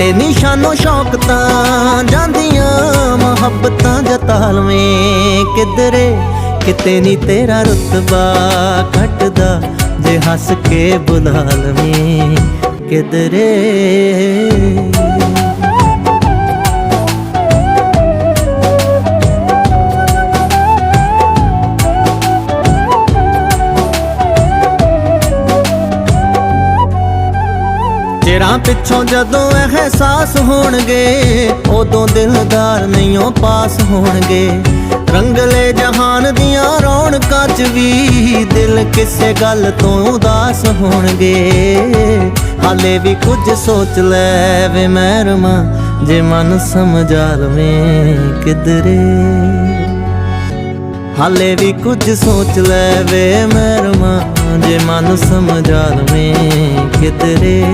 ਕਿਤੇ ਨਿਸ਼ਾਨੋ ਸ਼ੌਕ ਤਾਂ ਜਾਂਦੀਆਂ ਮੁਹੱਬਤਾਂ ਜਤਾਲਵੇਂ ਕਿਧਰੇ? ਕਿਤੇ ਨਹੀਂ ਤੇਰਾ ਰੁਤਬਾ ਘਟਦਾ ਜੇ ਹੱਸ ਕੇ ਬੁਲਾ ਲਵੇਂ ਕਿਧਰੇ? ਚਿਰਾਂ ਪਿੱਛੋਂ ਜਦੋਂ ਅਹਿਸਾਸ ਹੋਣਗੇ, ਉਦੋਂ ਦਿਲਦਾਰ ਨਹੀਂਓ ਪਾਸ ਹੋਣਗੇ। ਰੰਗਲੇ ਜਹਾਨ ਦੀਆਂ ਰੌਣਕਾਂ 'ਚ ਵੀ ਦਿਲ ਕਿਸੇ ਗੱਲ ਤੋਂ ਉਦਾਸ ਹੋਣਗੇ। ਹਾਲੇ ਵੀ ਕੁਝ ਸੋਚ ਲੈ ਵੇ ਮਹਿਰਮਾ, ਜੇ ਮਨ ਸਮਝਾ ਲਵੇਂ ਕਿਧਰੇ। ਹਾਲੇ ਵੀ ਕੁਝ ਸੋਚ ਲੈ ਵੇ ਮਰਮਾ ਜੇ ਮਨ ਸਮਝਾ ਲਵੇਂ ਕਿਧਰੇ।